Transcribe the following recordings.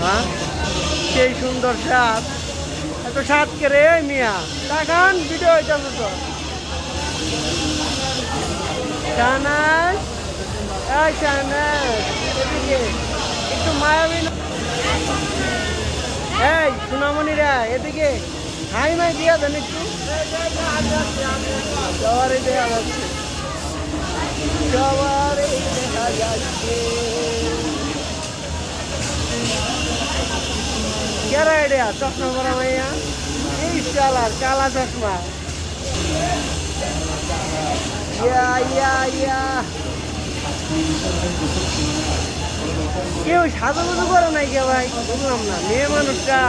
হ্যাঁ সেই সুন্দর স্বাদ। এত স্বাদ কে রে মিয়া? দেখান ভিডিও তো একটু মায়াবী না- এই সোনামণিরা এদিকে। হাই, মাই, দিয়া দেন একটু। সবারই দেখা যাচ্ছে কেরা এডিয়া চশমা পরা মাইয়া এই কালার কালা চশমা ইয়া ইয়া ইয়া কেউ সাজুগুজু করে নাই কে ভাই? বুঝলাম না। মেয়ে মানুষটা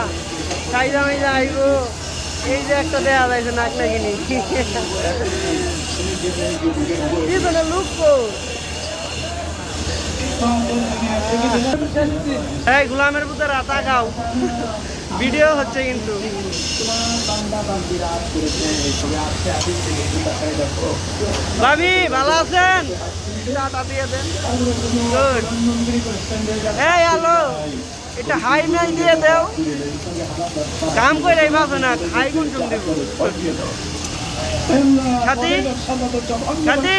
সাইজা মাইজা আইব। এই যে একটা দেয়া যাইছে নাক নাকিনি পিছনে লুক? এই গোলামের ভিতরে আতা খাও। ভিডিও হচ্ছে কিন্তু। ভাবি, ভালো আছেন? এটা হাই মেল দিয়ে দেও। কাম করে ভাবে না হাই গুণ চুন দিব। সাথী সাথী,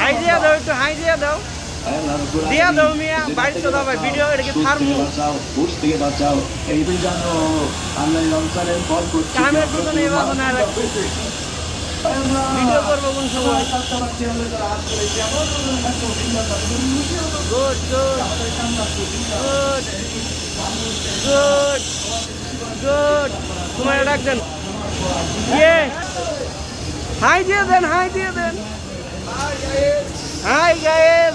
হাই দিয়ে দাও, একটু হাই দিয়ে দাও। দিয়া দাও মিয়া বাড়িতে তো দাও ভিডিও এটাকে ফার্মু কামের পিছনে এই ভাবে না ভিডিও করব কোন সময়? Good good good good good তোমার ডাকবেন ইয়ে। হাই দিয়ে দেন হাই দিয়ে দেন। হাই গায়েস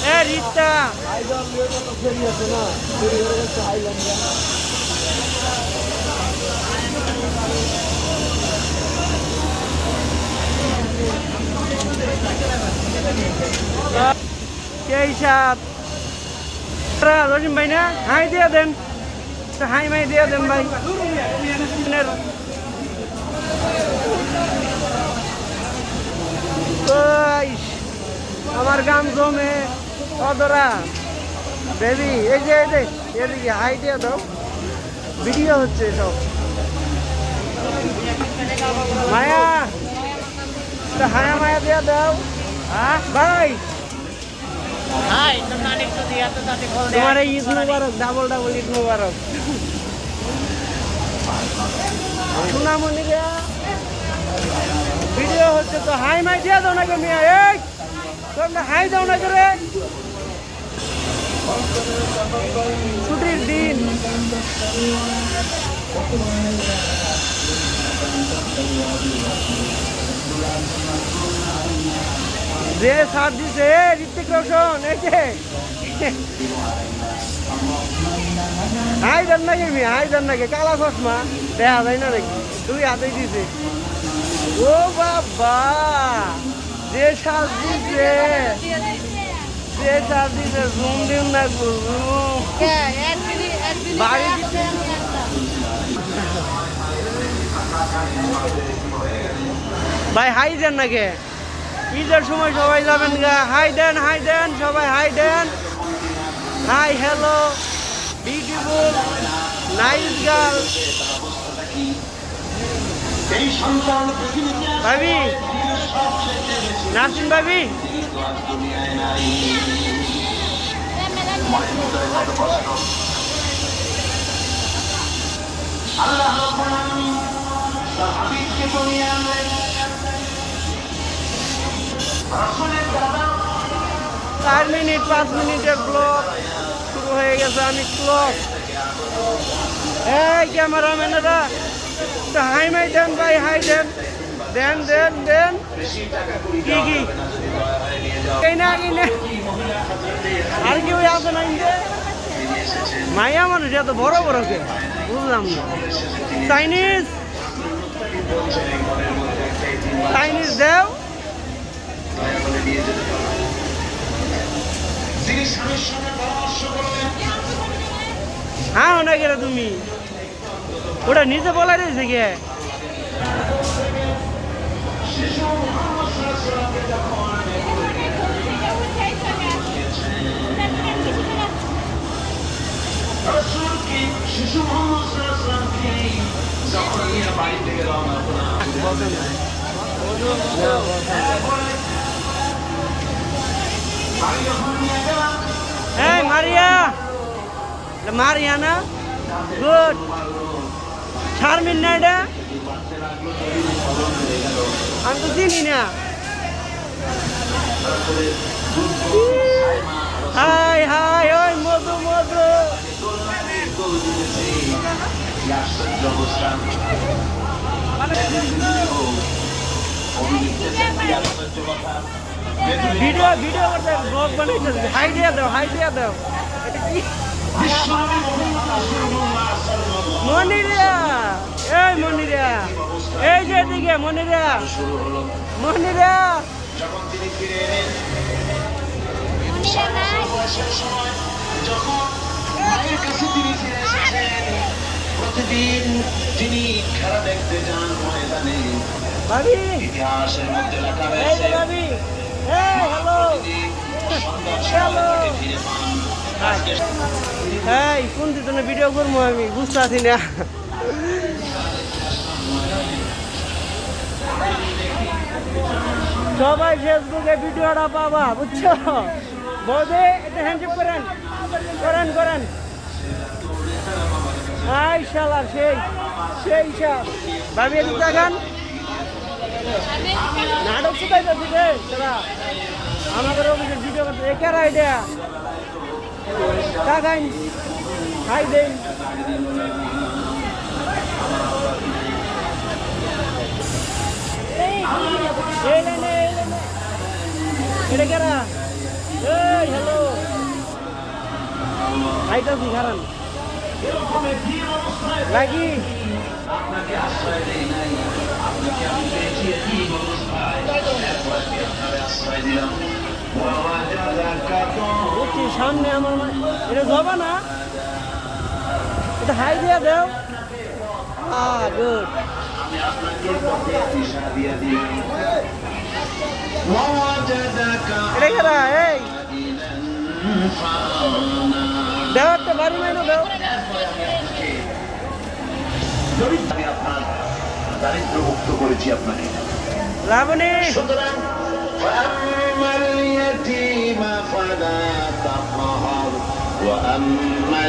শালা। Good. Bravo. His block. Eh, Rita. সেই সাপ রহিম ভাই না হাই দিয়ে দেন হাই মাই দিয়ে দেন ভাই আমার গাম জমে অদরা। বেবি এই যে এই যে এদিকে হাই দিয়ে দাও। ভিডিও হচ্ছে সব মায়া হায়া মায়া দিয়ে দাও। হ্যাঁ ভাই। তোমার ঈদ মুবারক ডাবল ডাবল ঈদ মুবারক। সোনামণি রে ভিডিও হচ্ছে তো হাই মাই দিয়ে দাও না কে মিয়া? এই তোমরা হাই দাও না করে ছুটির দিন। যে সার দিছে ঋতিক রোশন, এই যে। হাই দেন নাকি মি হাই দেন নাকি, কালা চশমা। দেখা যায় না নাকি? দুই হাতেই দিছে। ও বাবা, যে সাজ দিছে। না ভাই হাই দেন নাকি? ঈদের সময় সবাই যাবেন গা। হাই দেন হাই দেন সবাই হাই দেন। Hi hello beautiful nice girl ভাবি নাসিন ভাবি। চার মিনিট, পাঁচ মিনিটের ব্লগ শুরু হয়ে গেছে, আমি ক্লক এই ক্যামেরাম্যানেরা হাই মাই দেন ভাই, হাই দেন। দেন দেন দেন। কি কি? এই না কি না। আর কি ওই আছে না মাইয়া মানুষ এত বড় বড় কে? বুঝলাম না। চাইনিজ? চাইনিজ দেও। হ্যাঁ ওটা তুমি। ওটা নিচে বলা রয়েছে গে মারিয়া না গুড শারমিন না এটা আমি তো চিনি না হাই হাই ওই মধু মধু ভিডিও ভিডিও করতে ব্লগ বানাইতে হাই দিয়া দাও হাই দিয়া দাও। এটা কি? মনিরা! এই মনিরা! এই যে দিকে মনিরা! মনিরা! যখন তিনি ফিরে এলেন যখন মায়ের কাছে তিনি ফিরে এসেছেন প্রতিদিন তিনি খেলা দেখতে যান ময়দানে ইতিহাসের মধ্যে লেখা এই রয়েছে যে ভাবি! এই হ্যালো! প্রতিদিন সন্ধ্যার সময় তাকে ফিরে পান। আজকে এই কোন ভিডিও করব আমি? বুঝতে পারছি না। সবাই ফেসবুকে ভিডিওটা পাবা বুঝছ? বৌদি এটা হ্যান্ডশেপ করেন। করেন করেন। আই শালা সেই সেই সব ভাবি এদিক দেখান নাটক কোথায় যাচ্ছি রে তোরা আমাদের অফিসে ভিডিও করতে একের আইডিয়া কাকাইন হাই দেন। এটা কেরা এই, হ্যালো। হাইটা কি খারান লাগি আপনাকে আশ্রয় দেই নাই আপনাকে আমি পেয়েছি কি অবস্থায় আপনাকে আশ্রয় দিলাম বাবা দাদা কাতো বুঝছি সামনে আমার এটা জবা না? এটা হাই দিয়া দাও। আ গুড আমি আপনাকে পথে দিশা দিয়ে দিলাম ওয়াজাদাকা এই দেও একটা বাড়ি মাইনো দেও আমি আপনার দারিদ্র্যমুক্ত করেছি আপনাকে লাবণী সুতরাং فأما اليتيم فلا تقهر وأما